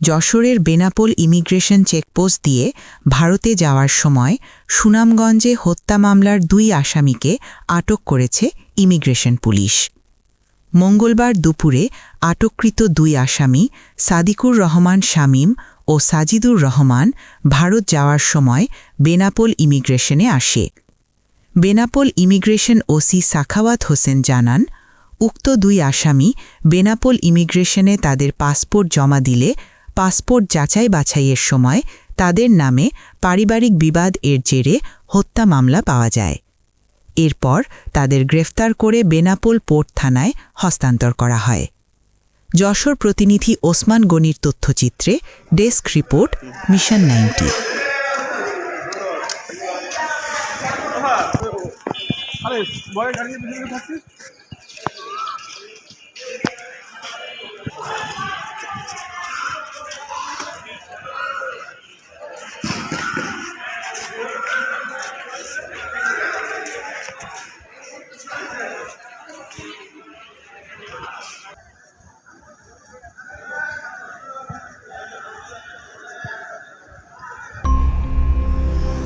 যশোরের Benapole immigration checkpost দিয়ে ভারতে যাওয়ার সময় সুনামগঞ্জে হত্যা মামলার দুই আসামিকে আটক করেছে ইমিগ্রেশন পুলিশ। মঙ্গলবার দুপুরে আটককৃত দুই আসামি সাদিকুর রহমান শামীম ও সাজিদুর রহমান ভারত যাওয়ার সময় বেনাপোল ইমিগ্রেশনে আসে। বেনাপোল ইমিগ্রেশন ওসি সাখাওয়াত হোসেন জানান, উক্ত দুই আসামি বেনাপোল ইমিগ্রেশনে তাদের পাসপোর্ট জমা দিলে পাসপোর্ট যাচাই বাছাইয়ের সময় তাদের নামে পারিবারিক বিবাদ এর জেরে হত্যা মামলা পাওয়া যায়। এরপর তাদের গ্রেফতার করে বেনাপোল পোর্ট থানায় হস্তান্তর করা হয়। যশোর প্রতিনিধি ওসমান গনির তথ্যচিত্রে ডেস্ক রিপোর্ট, মিশন নাইনটি। আরে